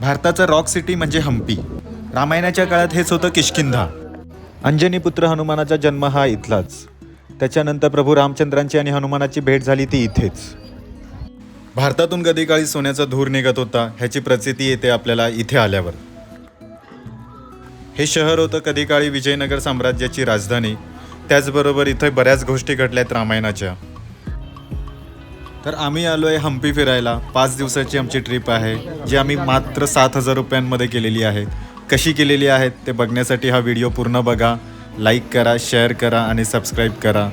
भारताचं rock city म्हणजे हम्पी. रामायणाच्या काळात हेच होतं किष्किंधा. अंजनी पुत्र हनुमानाचा जन्म हा इथलाच. त्याच्यानंतर प्रभू रामचंद्रांची आणि हनुमानाची भेट झाली ती इथेच. भारतातून कधी काळी सोन्याचा धूर निघत होता ह्याची प्रचिती येते आपल्याला इथे आल्यावर. हे शहर होतं कधी काळी विजयनगर साम्राज्याची राजधानी. त्याचबरोबर इथे बऱ्याच गोष्टी घडल्यात रामायणाच्या. तर आम्ही आलोय हम्पी फिरायला. पाच दिवसाची आमची ट्रिप आहे जी आम्ही मात्र सात हजार रुपयांमध्ये केलेली आहे. कशी केलेली आहे ते बघण्यासाठी हा व्हिडिओ पूर्ण बघा. लाईक करा शेअर करा आणि सबस्क्राईब करा.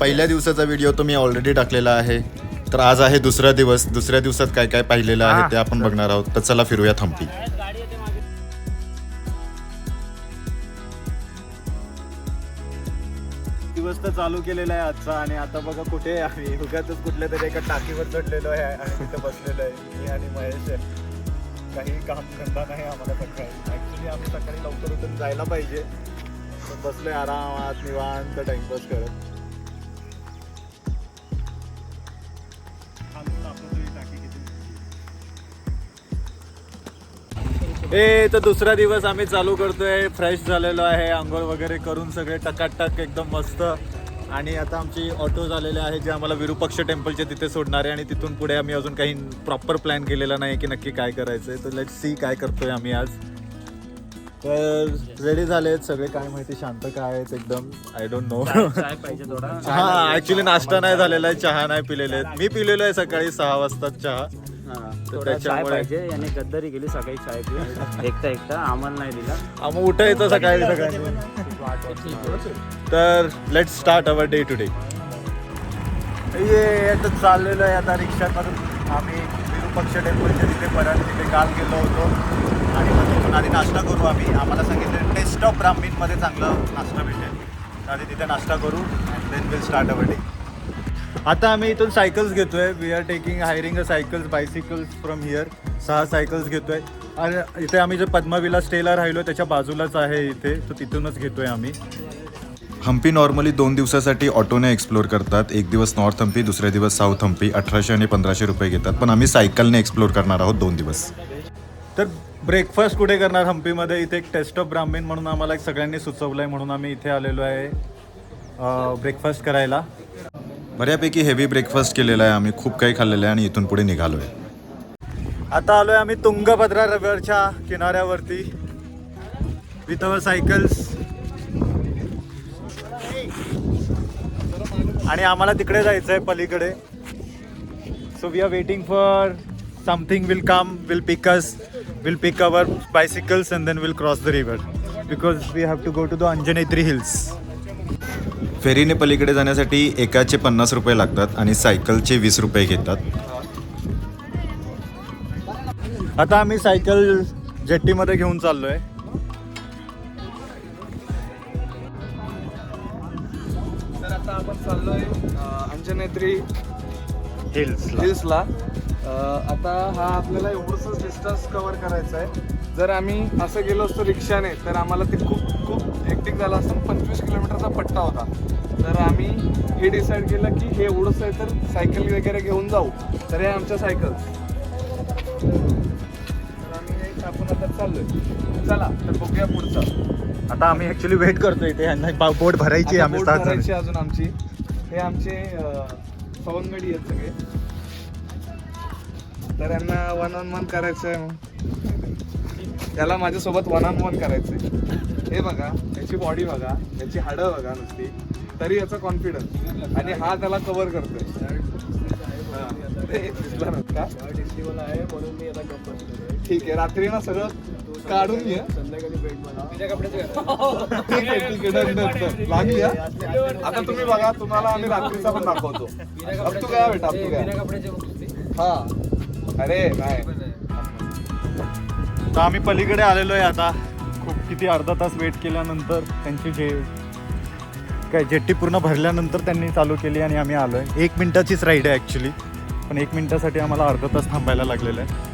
पहिल्या दिवसाचा व्हिडिओ तो मी ऑलरेडी टाकलेला आहे. तर आज आहे दुसरा दिवस. दुसऱ्या दिवसात काय काय पाहिलेलं आहे ते आपण बघणार आहोत. तर चला फिरूयात हम्पी चालू केलेला आहे आजचा आणि आता बघा कुठे आहे आम्ही. उगाच कुठल्या तरी एका टाकीवर चढलेलो आहे आणि तिथे बसलेलो आहे. मी आणि महेश काही काम धंदा नाही आम्हाला सकाळी. ॲक्च्युली आम्ही सकाळी लवकर उठून जायला पाहिजे. पण बसलोय आरामात निवांत टाइमपास करत. ए तर दुसरा दिवस आम्ही चालू करतोय. फ्रेश झालेलो आहे. आंघोळ वगैरे करून सगळे टकाटक एकदम मस्त. आणि आता आमची ऑटो झालेले आहे जे आम्हाला विरूपक्ष टेम्पलच्या तिथे सोडणार आहे आणि तिथून पुढे आम्ही अजून काही प्रॉपर प्लॅन केलेला नाही की नक्की काय करायचं आहे तर लेट सी काय करतोय आम्ही आज. तर रेडी झालेत सगळे. काय माहिती शांत काय आहेत एकदम? आय डोंट नो हा ऍक्च्युली नाश्ता नाही झालेला आहे चहा नाही पिलेले आहेत. मी पिलेलो आहे सकाळी सहा वाजता चहा. चाय पाहिजे. याने गद्दारी केली सकाळी चाय पिऊन. एकटा एकटा आम्हाला नाही दिला. आम्ही उठायचं सकाळी सकाळी. तर let start our day today ये आता चाललेलं आहे आता रिक्षामधून आम्ही विरूपक्ष टेम्पलच्या तिथे परत तिथे काल गेलो होतो. आणि मग तिथून आधी नाश्ता करू आम्ही. आम्हाला सांगितलं टेस्ट ऑफ ब्राह्मीणमध्ये चांगलं नाश्ता भेटेल. तर आधी तिथे नाश्ता करू and then will start our day आता आम्ही इथून सायकल्स घेतोय. We are taking hiring a cycles bicycles from here सहा सायकल्स घेतोय. आणि इथे आम्ही जे पद्माविला स्टेला राहिलो त्याच्या बाजूलाच आहे इथे. तो तिथूनच घेतोय आम्ही. हम्पी नॉर्मली दोन दिवसासाठी ऑटोने एक्सप्लोर करतात. एक दिवस नॉर्थ हम्पी दुसऱ्या दिवस साऊथ हम्पी. अठराशे आणि पंधराशे रुपये घेतात. पण आम्ही सायकलने एक्सप्लोर करणार आहोत दोन दिवस. तर ब्रेकफास्ट कुठे करणार हम्पीमध्ये? इथे एक टेस्ट ऑफ ब्राह्मीण म्हणून आम्हाला एक सगळ्यांनी सुचवलं आहे म्हणून आम्ही इथे आलेलो आहे ब्रेकफास्ट करायला. बऱ्यापैकी हेवी ब्रेकफास्ट केलेला आहे आम्ही. खूप काही खाल्लेलं आहे आणि इथून पुढे निघालो आहे आता आलोय आम्ही तुंगभद्रा रिव्हरच्या किनाऱ्यावरती. With our cycles. आणि आम्हाला तिकडे जायचं आहे पलीकडे so we are waiting for something will come will pick us will pick our bicycles and then will cross the river because we have to go to the Anjanadri hills फेरीने पलीकडे जाण्यासाठी एकाचे पन्नास रुपये लागतात आणि सायकलचे वीस रुपये घेतात. आता आम्ही सायकल जेट्टीमध्ये घेऊन चाललोय. तर आता आपण चाललोय अंजनेत्री हिल्स हिल्सला. आता हा आपल्याला एवढंच डिस्टन्स कव्हर करायचं आहे जर आम्ही असं गेलो असतो रिक्षाने तर आम्हाला ते खूप खूप हेक्टिक झालं असतं. पंचवीस किलोमीटरचा पट्टा होता. तर आम्ही हे डिसाईड केलं की हे एवढंच आहे तर सायकल वगैरे घेऊन जाऊ. तर हे आमच्या सायकल आता चाललोय. चला तर बघूया पुढचं. आता आम्ही ऍक्च्युली वेट करतोय इथे. यांना बोट भरायची आहे, आता आम्ही बोट. भरायची अजून आमची. हे आमचे सवंगडी आहेत सगळे. तर यांना वन ऑन वन करायचं आहे त्याला माझ्यासोबत वन ऑन वन करायचं आहे हे बघा याची बॉडी बघा याची हाडं बघा नुसती. तरी याचा कॉन्फिडन्स आणि हा त्याला कव्हर करतोय. हा. ते दिसलं नव्हतं का? ठीक आहे रात्री ना सगळं काढून घ्या. ठीक आहे ठीक आहे डन डन लागली हा? आता तुम्ही बघा तुम्हाला आम्ही रात्रीचा पण दाखवतो. अब तू काय बेटा अब तू काय हा. अरे नाही. तर आम्ही पलीकडे आलेलो आहे आता. खूप किती अर्धा तास वेट केल्यानंतर त्यांची जे काय जेट्टी पूर्ण भरल्यानंतर त्यांनी चालू केली आणि आम्ही आलो आहे एक मिनटाचीच राईड आहे ॲक्च्युली पण एक मिनटासाठी आम्हाला अर्धा तास थांबायला लागलेलं आहे.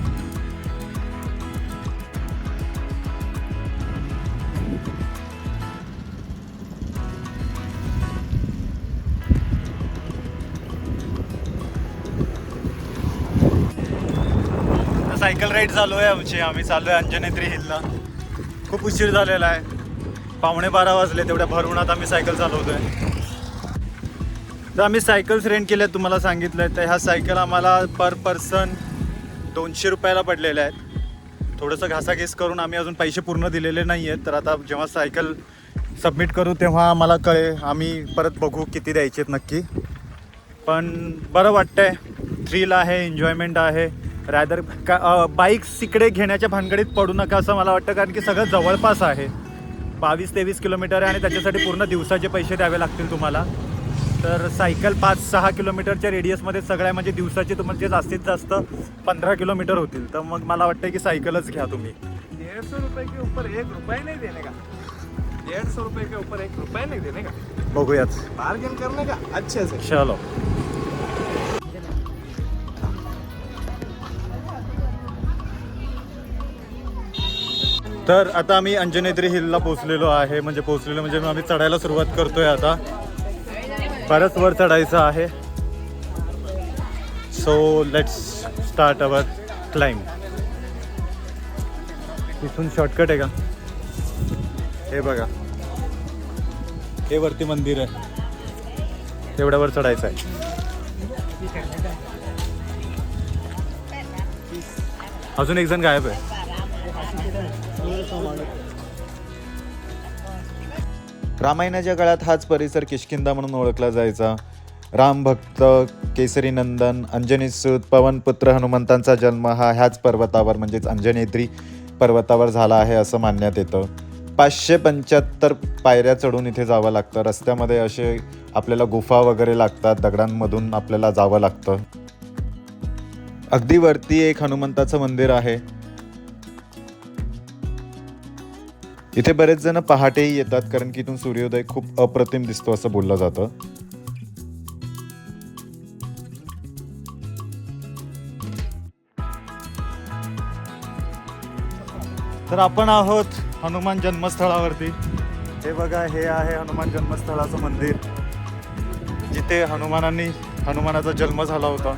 सायकल राईड चालू आहे आमची. आम्ही चाललो आहे अंजनेत्री हिलला खूप उशीर झालेला आहे. पावणे बारा वाजले तेवढ्या भरवणात आम्ही सायकल चालवतोय. तर आम्ही सायकल्स रेंट केल्या तुम्हाला सांगितलं तर ह्या सायकल आम्हाला पर पर्सन दोनशे रुपयाला पडलेल्या आहेत. थोडंसं घासाघीस करून आम्ही अजून पैसे पूर्ण दिलेले नाही आहेत तर आता जेव्हा सायकल सबमिट करू तेव्हा आम्हाला कळे आम्ही परत बघू किती द्यायचे आहेत नक्की. पण बरं वाटतंय. थ्रील आहे एन्जॉयमेंट आहे. रॅदर का बाईक्स इकडे घेण्याच्या भानगडीत पडू नका असं मला वाटतं कारण की सगळं जवळपास आहे. बावीस तेवीस किलोमीटर आहे आणि त्याच्यासाठी पूर्ण दिवसाचे पैसे द्यावे लागतील तुम्हाला. तर सायकल पाच सहा किलोमीटरच्या रेडियसमध्ये सगळ्या म्हणजे दिवसाचे तुमचे जास्तीत जास्त पंधरा किलोमीटर होतील. तर मग मला वाटतं की सायकलच घ्या तुम्ही. डेढ़ सौ रुपए के ऊपर एक नहीं देने का? डेढ़ सौ रुपए के ऊपर एक नहीं देने का? बघूयात. बार्गेन करने का? अच्छे से. चलो. तर आता आम्ही अंजनेत्री हिलला पोहोचलेलो आहे. म्हणजे पोहोचलेलो म्हणजे आम्ही चढायला सुरुवात करतोय आता. बरंच वर चढायचं आहे. So let's start our climb इथून शॉर्टकट आहे का? हे बघा. हे वरती मंदिर आहे. एवढ्यावर चढायचं आहे. अजून एक जण गायब आहे. रामायणाच्या काळात हाच परिसर किशकिंदा म्हणून ओळखला जायचा. रामभक्त केसरी नंदन अंजनी सूत पवनपुत्र हनुमंतांचा जन्म हा ह्याच पर्वतावर म्हणजेच अंजनेत्री पर्वतावर झाला आहे असं मानण्यात येतं. पाचशे पंच्याहत्तर पायऱ्या चढून इथे जावं लागतं. रस्त्यामध्ये असे आपल्याला गुफा वगैरे लागतात. दगडांमधून आपल्याला जावं लागतं. अगदी वरती एक हनुमंताचं मंदिर आहे. इथे बरेच जण पहाटेही येतात कारण की इथून सूर्योदय खूप अप्रतिम दिसतो असं बोललं जातं. तर आपण आहोत हनुमान जन्मस्थळावरती. हे बघा हे आहे हनुमान जन्मस्थळाचं मंदिर. जिथे हनुमानांनी हनुमानाचा जन्म झाला होता.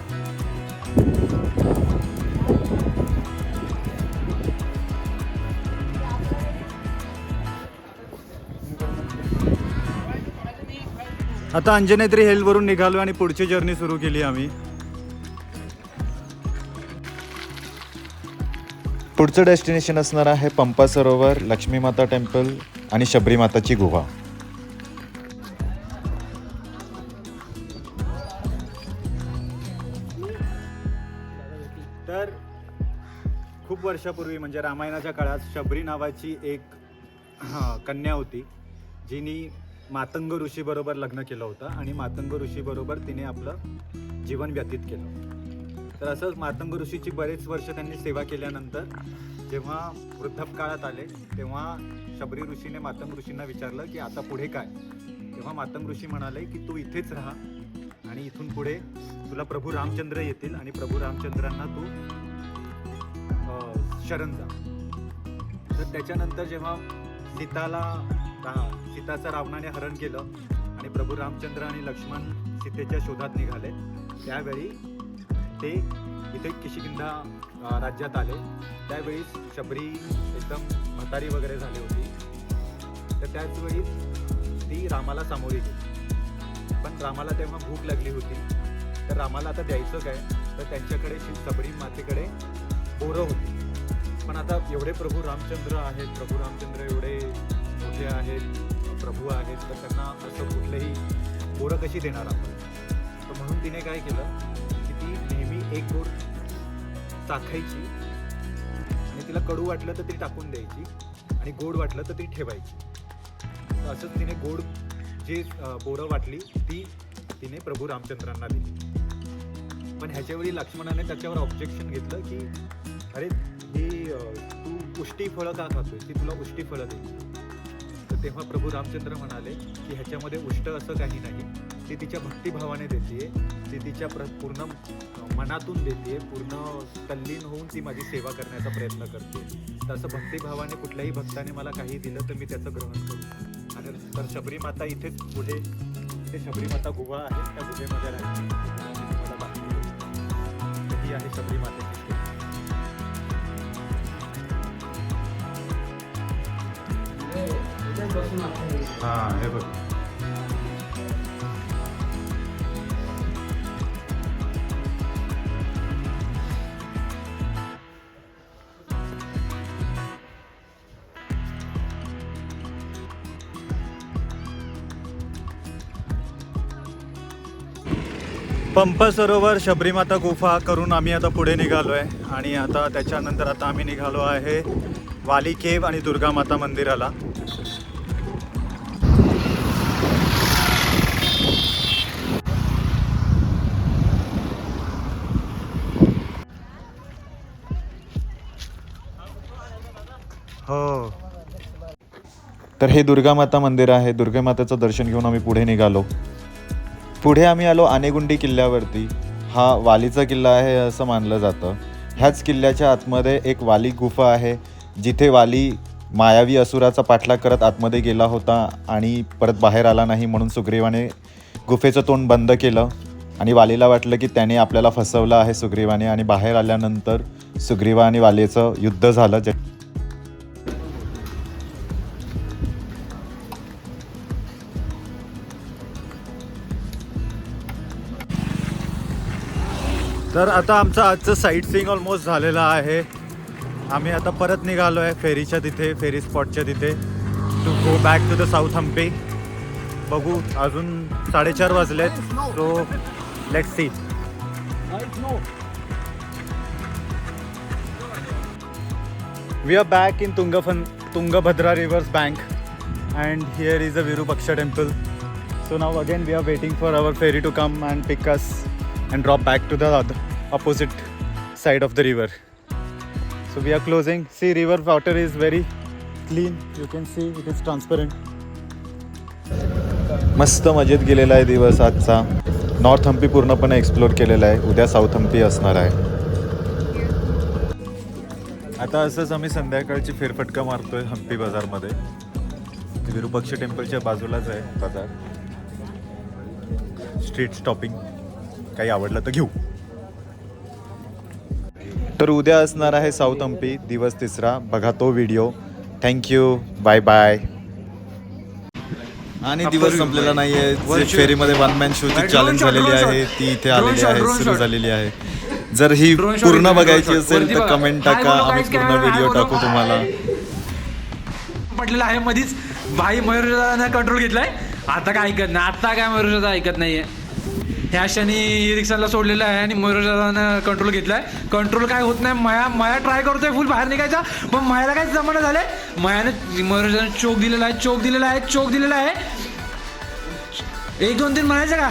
आता अंजनेत्री हिलवरून निघालो आणि पुढची जर्नी सुरू केली आम्ही. पुढचं डेस्टिनेशन असणार आहे पंपा सरोवर लक्ष्मी माता टेम्पल आणि शबरी माताची गुहा. तर खूप वर्षापूर्वी म्हणजे रामायणाच्या काळात शबरी नावाची एक कन्या होती जिनी मातंग ऋषीबरोबर लग्न केलं होतं आणि मातंग ऋषीबरोबर तिने आपलं जीवन व्यतीत केलं. तर असंच मातंग ऋषीची बरेच वर्ष त्यांनी सेवा केल्यानंतर जेव्हा वृद्धपकाळात आले तेव्हा शबरी ऋषीने मातंग ऋषींना विचारलं की आता पुढे काय? तेव्हा मातंग ऋषी म्हणाले की तू इथेच राहा आणि इथून पुढे तुला प्रभू रामचंद्र येतील आणि प्रभू रामचंद्रांना तू शरण जा. तर त्याच्यानंतर जेव्हा सीताला सीताचं रावणाने हरण केलं आणि प्रभू रामचंद्र आणि लक्ष्मण सीतेच्या शोधात निघाले. त्यावेळी ते इथे किशिकिंदा राज्यात आले. त्यावेळी शबरी एकदम म्हातारी वगैरे झाली होती. तर त्याचवेळी ती रामाला सामोरी गेली. पण रामाला तेव्हा भूक लागली होती. तर रामाला आता द्यायचं काय? तर त्यांच्याकडे शबरी सबरी मातेकडे बोरं होती. पण आता एवढे प्रभू रामचंद्र आहेत प्रभू रामचंद्र एवढे मोठे आहेत. प्रभू आहेत तर त्यांना असं कुठलंही बोरं कशी देणार आपण? तर म्हणून तिने काय केलं की ती नेहमी एक बोर चाखायची आणि तिला कडू वाटलं तर ती टाकून द्यायची आणि गोड वाटलं तर ती ठेवायची. तर असंच तिने गोड जी बोरं वाटली ती तिने प्रभू रामचंद्रांना दिली. पण ह्याच्यावेळी लक्ष्मणाने त्याच्यावर ऑब्जेक्शन घेतलं की अरे ही तू उष्टी फळं का खातोय? ती तुला उष्टी फळं देईल. तर तेव्हा प्रभू रामचंद्र म्हणाले की ह्याच्यामध्ये उष्ट असं काही नाही. ती तिच्या भक्तिभावाने देते ती तिच्या प्र पूर्ण मनातून देते पूर्ण तल्लीन होऊन ती माझी सेवा करण्याचा प्रयत्न करते. तसं भक्तिभावाने कुठल्याही भक्ताने मला काही दिलं तर मी त्याचं ग्रहण करू. आणि तर शबरीमाता इथेच पुढे ते शबरीमाता गुहा आहे. त्या गुहेमध्ये राहते. ही आहे शबरीमाता हा हे बघ पंप सरोवर शबरीमाता गुफा करून आम्ही आता पुढे निघालो आहे आणि आता त्याच्यानंतर आता आम्ही निघालो आहे वाली केव आणि दुर्गा माता मंदिराला. हो. तर हे दुर्गा माता मंदिर आहे. दुर्गामातेचं दर्शन घेऊन आम्ही पुढे निघालो. पुढे आम्ही आलो आनेगुंडी किल्ल्यावरती. हा वालीचा किल्ला आहे असं मानलं जातं. ह्याच किल्ल्याच्या आतमध्ये एक वाली गुफा आहे. जिथे वाली मायावी असुराचा पाठलाग करत आतमध्ये गेला होता आणि परत बाहेर आला नाही म्हणून सुग्रीवाने गुफेचं तोंड बंद केलं. आणि वालीला वाटलं की त्याने आपल्याला फसवलं आहे सुग्रीवाने आणि बाहेर आल्यानंतर सुग्रीवा आणि वालीचं युद्ध झालं. जे तर आता आमचं आजचं साईट सीइंग ऑलमोस्ट झालेलं आहे. आम्ही आता परत निघालो आहे फेरीच्या तिथे फेरी स्पॉटच्या तिथे to go back to the south Hampi बघू अजून साडेचार वाजलेत so let see we are back in तुंगफन Tungabhadra river's bank and here is a Virupaksha temple so now again we are waiting for our ferry to come and picks and drop back to the other opposite side of the river. So we are closing. See river water is very clean. You can see it is transparent. मस्त मजेत गेलेला आहे दिवस आजचा north Hampi पूर्णपणे explore केलेला आहे उद्या साऊथ हम्पी असणार आहे आता असंच आम्ही संध्याकाळची फेरफटका मारतोय हम्पी बाजारमध्ये विरूपक्ष टेम्पलच्या बाजूलाच आहे बाजार स्ट्रीट स्टॉपिंग काही आवडलं तर घेऊ. तर उद्या असणार आहे साऊथ हम्पी दिवस तिसरा. बघा तो व्हिडिओ. थँक्यू बाय बाय आणि दिवस संपलेला नाहीये. जे फेरीमध्ये वन मॅन शोची चॅलेंज झालेली आहे ती इथे आलेली आहे सुरू झालेली आहे. जर ही पूर्ण बघायची असेल तर कमेंट टाका. आम्ही पूर्ण व्हिडिओ टाकू तुम्हाला. पडलेलं आहे मधीच भाई मयुरदानं कंट्रोल घेतलाय. आता काय ऐकत नाही आता काय मयुरदा ऐकत नाहीये. ह्या क्षणी रिक्षाला सोडलेलं आहे आणि मयुरदानं कंट्रोल घेतलाय. कंट्रोल काय होत नाही. माया माया ट्राय करतोय फुल बाहेर निघायचा. पण मायाला काय जमाना झालंय? मायानं मयुरदानं चोक दिलेला आहे चोक दिलेला आहे चोक दिलेला आहे. एक दोन तीन म्हणायचं का?